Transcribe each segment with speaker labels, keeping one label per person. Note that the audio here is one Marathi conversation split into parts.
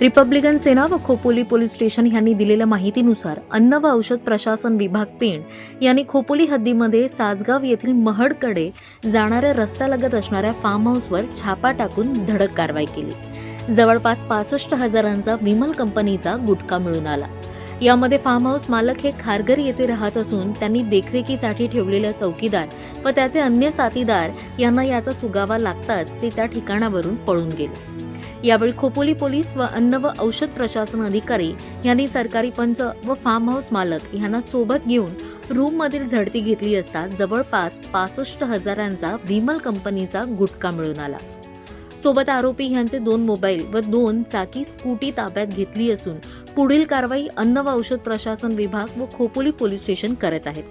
Speaker 1: रिपब्लिकन सेना व खोपोली पोलीस स्टेशन यांनी दिलेल्या माहितीनुसार अन्न व औषध प्रशासन विभाग पेण यांनी खोपोली हद्दीमध्ये सासगाव येथील महडकडे जाणाऱ्या रस्त्यालगत असणाऱ्या फार्म हाऊसवर छापा टाकून धडक कारवाई केली. जवळपास पासष्ट हजारांचा विमल कंपनीचा गुटखा मिळून आला. यामध्ये फार्म हाऊस मालक हे खारघर येथे राहत असून त्यांनी देखरेखीसाठी ठेवलेल्या चौकीदार व त्याचे अन्य साथीदार यांना याचा सुगावा लागताच ते त्या ठिकाणावरून पळून गेले. यावेळी खोपोली पोलीस व अन्न व औषध प्रशासन अधिकारी यांनी सरकारी पंच व फार्म हाऊस मालक यांना सोबत घेऊन रूम मधील झडती घेतली असता जवळपास पासष्ट हजारांचा विमल कंपनीचा गुटखा मिळून आला. सोबत आरोपी यांचे दोन मोबाईल व दोन चाकी स्कूटी ताब्यात घेतली असून पुढील कारवाई अन्न व औषध प्रशासन विभाग व खोपोली पोलीस स्टेशन करत आहेत.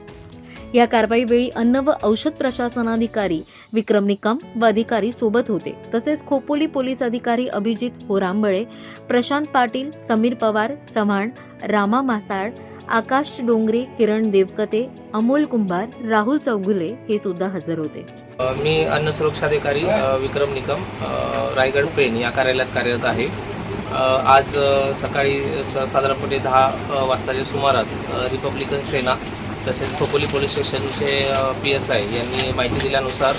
Speaker 1: या कारवाईवेळी अन्न व औषध प्रशासनाधिकारी विक्रम निकम व अधिकारी सोबत होते. तसेच खोपोली पोलीस अधिकारी अभिजित होरांबळे प्रशांत पाटील समीर पवार चव्हाण रामा मासाळ आकाश डोंगरे किरण देवकते अमोल कुंभार राहुल चौगुले हे सुद्धा हजर होते.
Speaker 2: मी अन्न सुरक्षा अधिकारी विक्रम निकम रायगड पेन या कार्यालयात कार्यरत आहे. आज सकाळी स- साधारणपणे दहा वाजताच्या सुमारास रिपब्लिकन सेना तसेच खोपोली पोलीस स्टेशनचे पी एस आय यांनी माहिती दिल्यानुसार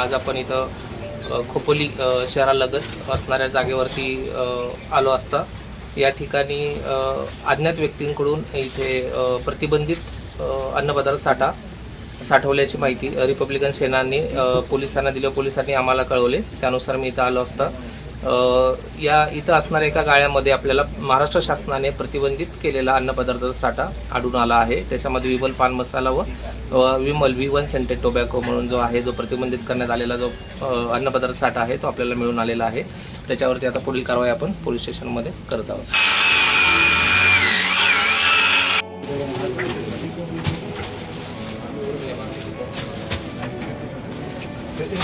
Speaker 2: आज आपण इथं खोपोली शहरालगत असणाऱ्या जागेवरती आलो असता. या ठिकाणी अज्ञात व्यक्तींकडून इथे प्रतिबंधित अन्नपदार्थ साठा साठवल्याची माहिती रिपब्लिकन सेनांनी पोलिसांना दिली. पोलिसांनी आम्हाला कळवले. त्यानुसार मी इथं आलो असता. या इथं असणाऱ्या एका गाळ्यामध्ये आपल्याला महाराष्ट्र शासनाने प्रतिबंधित केलेला अन्नपदार्थाचा साठा आढळून आला आहे. त्याच्यामध्ये विमल पान मसाला व Vimal V one scented tobacco म्हणून जो आहे जो प्रतिबंधित करण्यात आलेला जो अन्नपदार्थ साठा आहे तो आपल्याला मिळून आलेला आहे. त्याच्यावरती आता पुढील कारवाई आपण पोलीस स्टेशनमध्ये करत आहोत.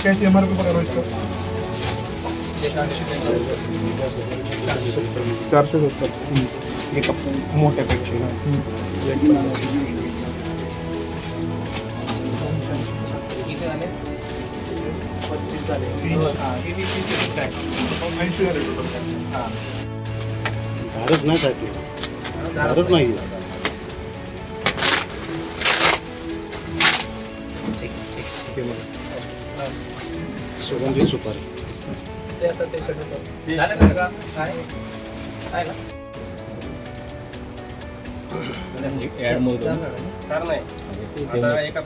Speaker 3: काय एम आर पी बघा रोहित चारशे सत्तर. एका मोठ्यापेक्षा.
Speaker 4: धारच नाही टाकली धारच नाही. सुगंधित सुपारी.
Speaker 2: ते आता ते सगळं झालं का सगळं? आहे? आहे ना? चार नाही आता एका